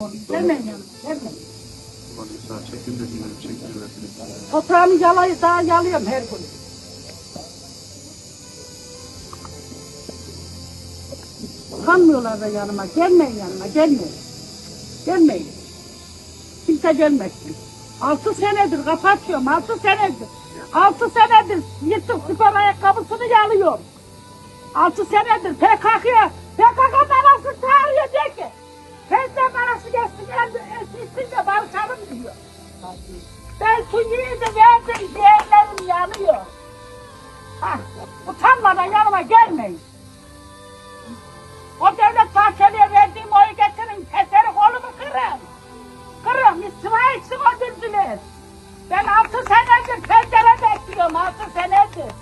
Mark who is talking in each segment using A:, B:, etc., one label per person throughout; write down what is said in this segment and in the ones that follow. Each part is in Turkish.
A: Gelmeyin yanıma, gelmeyin.
B: Ulan İsa çekin de dinlerim, çekin de dinlerim.
A: Toprağımı yalayı daha yalıyorum her gün. Kanmıyorlar da yanıma. Gelmeyin yanıma, gelmeyin. Gelmeyin. Kimse gelmesin. Altı senedir kapatıyorum, altı senedir. Altı senedir yırtık spor ayakkabısını yalıyorum. Altı senedir PKK'ya, PKK parası Ben suyu da verdim, ciğerlerim yanıyor. Hah, utanmadan yanıma gelmeyin. O devlet Bahçeli'ye verdiğim oyu getirin, keseri kolumu kırın. Kırın, istifa etsin o düzülür. Ben altı senedir pencere bekliyorum, altı senedir.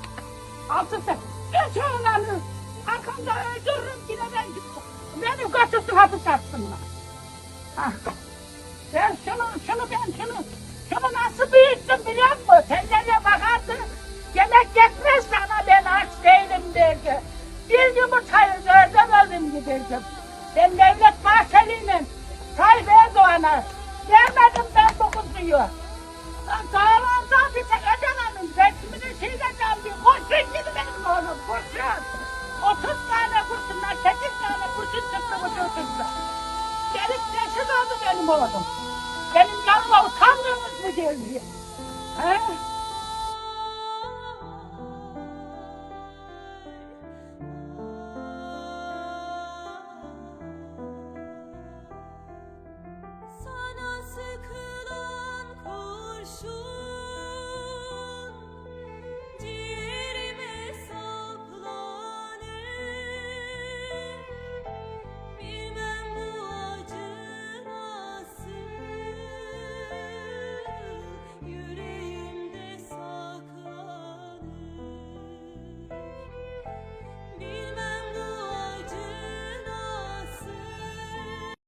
A: Altı sene. Geç oğlanı, arkamda öldürürüm yine ben gittim. Beni götürsün hapis atsınlar. Hah. Ben şunu, şunu ben şunu yemek yetmez sana ben aç değilim derdi. Bir yumurtayı dörden öldüm giderdim. Ben Devlet Bahçeli'nin Tayyip Erdoğan'a vermedim ben dokuzuyu. Lan Dağlardan bir tek Adana'nın resmini sileceğim diye kurşun gibi benim oğlum kurşun. 30 tane kurşunlar, 8 tane kurşun çıktı bu çocuğumda. Gelip reşit oldu benim oğlum. Benim canıma utanmıyorsunuz mu diye. He?